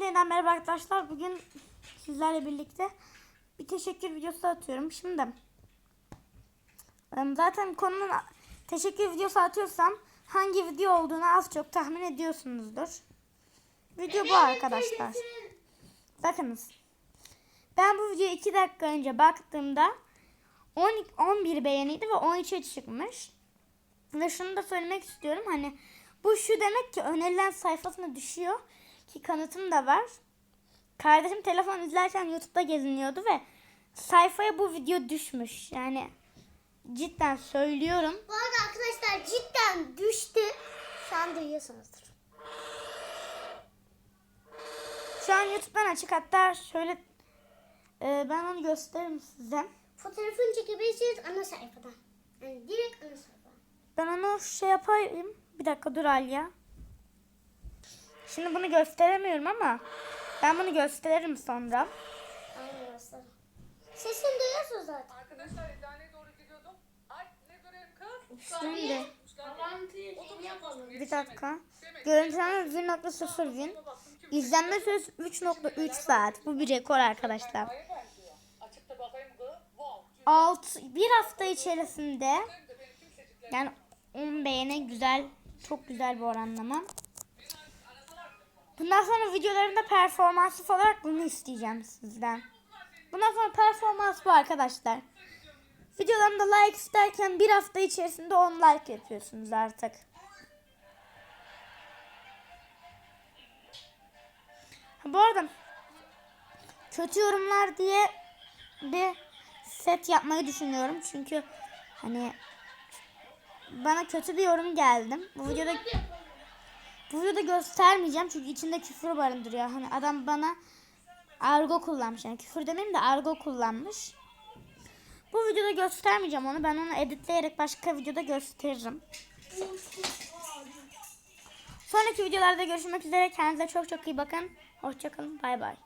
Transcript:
Yeniden merhaba arkadaşlar. Bugün sizlerle birlikte bir teşekkür videosu atıyorum. Şimdi zaten konunun teşekkür videosu atıyorsam hangi video olduğunu az çok tahmin ediyorsunuzdur. Video bu arkadaşlar. Bakınız. Ben bu videoya 2 dakika önce baktığımda 10, 11 beğeniydi ve 13'e çıkmış. Ve şunu da söylemek istiyorum. Hani bu şu demek ki önerilen sayfasına düşüyor. Ki kanıtım da var. Kardeşim telefon izlerken YouTube'da geziniyordu ve sayfaya bu video düşmüş. Yani cidden söylüyorum. Bu arada arkadaşlar cidden düştü. Şu an duyuyorsunuzdur. Şu an YouTube'dan açık hatta şöyle e, ben onu gösteririm size. Fotoğrafını çekebilirsiniz ana sayfadan. Yani direkt ana sayfadan. Ben onu şey yapayım. Bir dakika dur Alya. Şimdi bunu gösteremiyorum ama ben bunu gösteririm sonra. Aynen. Sesini duyuyorsunuz zaten. Arkadaşlar eczaneye doğru gidiyordum. Ay ne göreyim kız? Şimdi yapalım. bir dakika. Görüntüleme 1.0 win. İzlenme süresi 3.3 saat. Bu bir rekor arkadaşlar. Açıkta bakayım kız. Wow. Alt, bir hafta içerisinde yani 10 beğeni güzel çok güzel bir oranlama. Bundan sonra videolarımda performansif olarak bunu isteyeceğim sizden. Bundan sonra performans bu arkadaşlar. Videolarımda like isterken bir hafta içerisinde 10 like yapıyorsunuz artık. Ha, bu arada kötü yorumlar diye bir set yapmayı düşünüyorum. Çünkü hani bana kötü bir yorum geldi. Bu videoda bu videoda göstermeyeceğim çünkü içinde küfür barındırıyor. Hani adam bana argo kullanmış. Yani küfür demeyeyim de argo kullanmış. Bu videoda göstermeyeceğim onu. Ben onu editleyerek başka videoda gösteririm. Sonraki videolarda görüşmek üzere. Kendinize çok çok iyi bakın. Hoşçakalın. Bay bay.